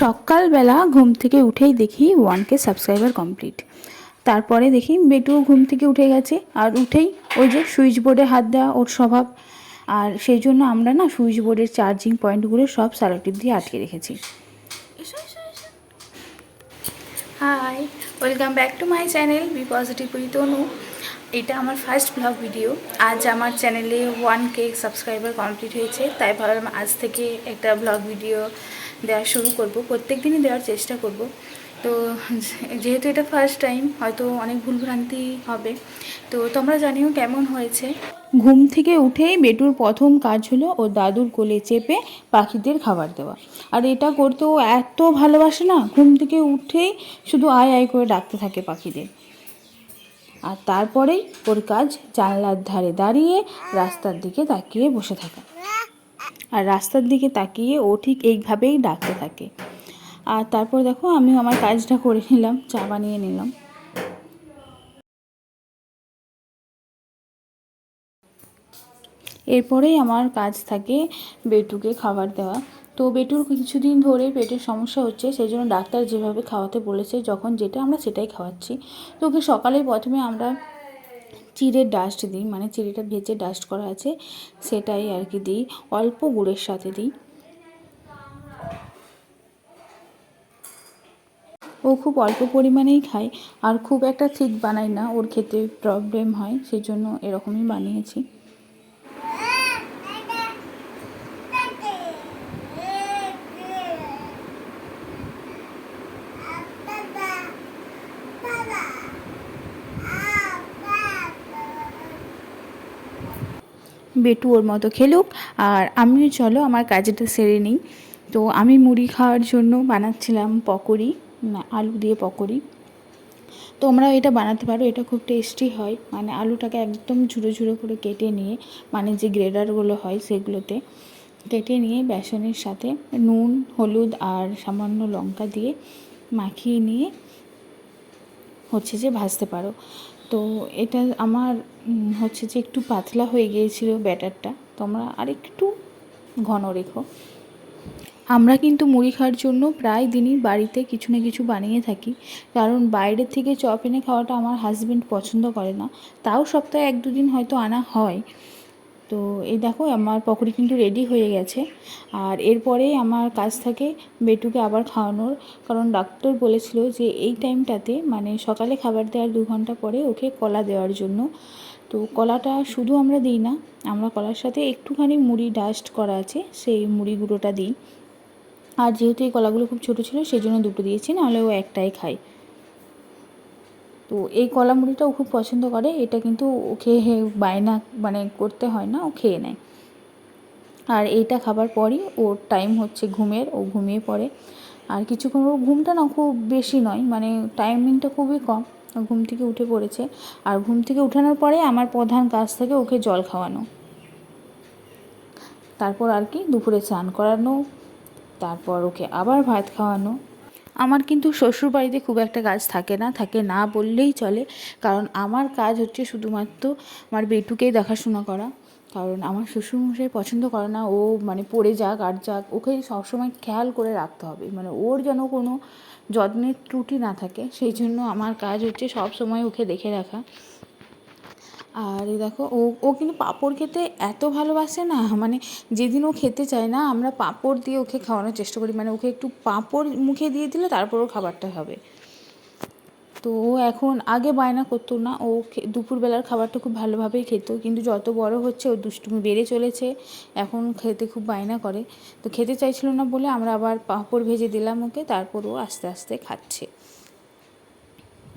সকালবেলা ঘুম থেকে উঠেই দেখি ওয়ান কে সাবস্ক্রাইবার কমপ্লিট। তারপরে দেখি বেটু ঘুম থেকে উঠে গেছে আর উঠেই ওই যে সুইচ বোর্ডে হাত দেওয়া ওর স্বভাব। আর সেই জন্য আমরা না সুইচ বোর্ডের চার্জিং পয়েন্টগুলো সব সালোটিপ দিয়ে আটকে রেখেছি। Hi welcome back to my channel B positive with Tanu এটা আমার ফার্স্ট ব্লগ ভিডিও আজ আমার চ্যানেলে ওয়ান কে সাবস্ক্রাইবার কমপ্লিট হয়েছে। তাই ভাবলাম আজ থেকে একটা ব্লগ ভিডিও দেওয়া শুরু করব, প্রত্যেক দিনই দেওয়ার চেষ্টা করব। তো যেহেতু এটা ফার্স্ট টাইম হয়তো অনেক ভুলভ্রান্তি হবে। তো তোমরা জানিও কেমন হয়েছে। ঘুম থেকে উঠেই বেটুর প্রথম কাজ হলো ও দাদুর কোলে চেপে পাখিদের খাবার দেওয়া। আর এটা করতে ও এত ভালোবাসে না, ঘুম থেকে উঠেই শুধু আয় আয় করে ডাকতে থাকে পাখিদের। আর তারপরেই ওর কাজ জানলার ধারে দাঁড়িয়ে রাস্তার দিকে তাকিয়ে বসে থাকা। আর রাস্তার দিকে তাকিয়ে ও ঠিক এইভাবেই ডাকতে থাকে। আর তারপর দেখো আমি আমার কাজটা করে নিলাম, চা বানিয়ে নিলাম। এরপরেই আমার কাজ থাকে বেটুকে খাবার দেওয়া। তো বেটুর কিছুদিন ধরে পেটের সমস্যা হচ্ছে সেই জন্য ডাক্তার যেভাবে খাওয়াতে বলেছে, যখন যেটা আমরা সেটাই খাওয়াচ্ছি। তো ওকে সকালে প্রথমে আমরা চিড়ের ডাস্ট দিই মানে চিড়েটা ভেজে ডাস্ট করা আছে, সেটাই আর কি দিই, অল্প গুড়ের সাথে দিই। ও খুব অল্প পরিমাণেই খায়, আর খুব একটা ঠিক বানাই না, ওর খেতে প্রবলেম হয় সেই জন্য এরকমই বানিয়েছি। বেটু ওর মতো খেলুক। আর আমিও চলো, আমার কাজটা সেরে নিই। তো আমি মুড়ি খাওয়ার জন্য বানাচ্ছিলাম পকোড়ি আলু দিয়ে পকোড়ি। তোমরা এটা বানাতে পারো, এটা খুব টেস্টি হয়। মানে আলুটাকে একদম ঝুড়ো ঝুড়ো করে কেটে নিয়ে মানে যে গ্রেডারগুলো হয় সেগুলোতে কেটে নিয়ে বেসনের সাথে নুন, হলুদ আর সামান্য লঙ্কা দিয়ে মাখিয়ে নিয়ে হচ্ছে যে ভাজতে পারো। তো এটা আমার হচ্ছে যে একটু পাতলা হয়ে গিয়েছিল ব্যাটারটা। তোমরা আর একটু ঘন রেখো। আমরা কিন্তু মুড়ি খাওয়ার জন্য প্রায় দিনই বাড়িতে কিছু না কিছু বানিয়ে থাকি। কারণ বাইরের থেকে চপ এনে খাওয়াটা আমার হাজব্যান্ড পছন্দ করে না। তাও সপ্তাহে এক দুদিন হয়তো আনা হয়। তো এই দেখো, আমার পকোড়ি কিন্তু রেডি হয়ে গেছে। আর এরপরেই আমার কাজ থাকে বেটুকে আবার খাওয়ানোর। কারণ ডাক্তার বলেছিল যে এই টাইমটাতে মানে সকালে খাবার দেওয়ার দু ঘণ্টা পরে ওকে কলা দেওয়ার জন্য। তো কলাটা শুধু আমরা দিই না, আমরা কলার সাথে একটুখানি মুড়ি ডাস্ট করা আছে, সেই মুড়ি গুঁড়োটা দিই। আর যেহেতু এই কলাগুলো খুব ছোটো ছিল সেই জন্য দুটো দিয়েছি, নাহলে ও একটাই খায়। তো এই কলা মুড়িটাও খুব পছন্দ করে। এটা কিন্তু ওকে বায়না মানে করতে হয় না, ও খেয়ে নেয়। আর এইটা খাবার পরই ওর টাইম হচ্ছে ঘুমের, ও ঘুমিয়ে পড়ে। আর কিছুক্ষণ ওর ঘুমটা না খুব বেশি নয় মানে টাইমিংটা খুবই কম। ঘুম থেকে উঠে পড়েছে। আর ঘুম থেকে উঠানোর পরে আমার প্রধান কাজ থেকে ওকে জল খাওয়ানো। তারপর আর কি দুপুরে স্নান করানো, তারপর ওকে আবার ভাত খাওয়ানো। আমার কিন্তু শ্বশুর বাড়িতে খুব একটা কাজ থাকে না থাকে না বললেই চলে। কারণ আমার কাজ হচ্ছে শুধুমাত্র আমার বেটুকেই দেখাশোনা করা। কারণ আমার শ্বশুরমশাই পছন্দ করে না, ও মানে পড়ে যাক, আর যাক, ওকে সবসময় খেয়াল করে রাখতে হবে। মানে ওর যেন কোনো যত্নের ত্রুটি না থাকে, সেই জন্য আমার কাজ হচ্ছে সব সময় ওকে দেখে রাখা। আর এই দেখো, ও ও কিন্তু পাঁপড় খেতে এত ভালোবাসে না মানে যেদিন ও খেতে চায় না, আমরা পাঁপড় দিয়ে ওকে খাওয়ানোর চেষ্টা করি। মানে ওকে একটু পাঁপড় মুখে দিয়ে দিলে তারপর ও খাবারটা হবে। তো ও এখন আগে বায়না করতো না, ও দুপুরবেলার খাবারটা খুব ভালোভাবেই খেত, কিন্তু যত বড় হচ্ছে ও দুষ্টুমি বেড়ে চলেছে, এখন খেতে খুব বায়না করে। তো খেতে চাইছিল না বলে আমরা আবার পাঁপড় ভেজে দিলাম ওকে, তারপর ও আস্তে আস্তে খাচ্ছে।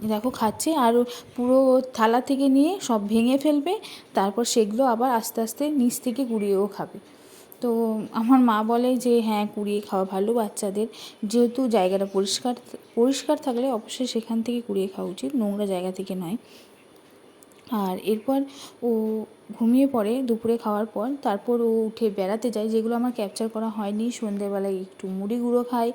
দেখো খাচ্ছে আর পুরো থালা থেকে নিয়ে সব ভেঙে ফেলবে, তারপর সেগুলো আবার আস্তে আস্তে নিচ থেকে কুড়িয়েও খাবে। তো আমার মা বলে যে হ্যাঁ কুড়িয়ে খাওয়া ভালো বাচ্চাদের। যেহেতু জায়গাটা পরিষ্কার পরিষ্কার থাকলে অবশ্যই সেখান থেকে কুড়িয়ে খাওয়া উচিত, নোংরা জায়গা থেকে নয়। আর এরপর ও ঘুমিয়ে পড়ে দুপুরে খাওয়ার পর, তারপর ও উঠে বেড়াতে যায়, যেগুলো আমার ক্যাপচার করা হয়নি। সন্ধেবেলায় একটু মুড়ি গুঁড়ো খায়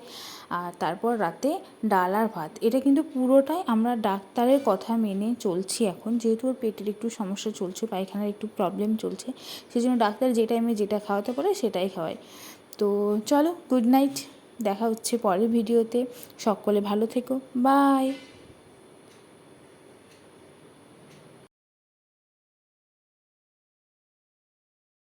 আর তারপর রাতে ডাল আর ভাত। এটা কিন্তু পুরোটাই আমরা ডাক্তারের কথা মেনে চলছি এখন। যেহেতু ওর পেটের একটু সমস্যা চলছে, পায়খানার একটু প্রবলেম চলছে সেই জন্য ডাক্তার যে টাইমে যেটা খাওয়াতে পারে সেটাই খাওয়ায়। তো চলো গুড নাইট দেখা হচ্ছে পরের ভিডিওতে সকলে ভালো থেকো। বাই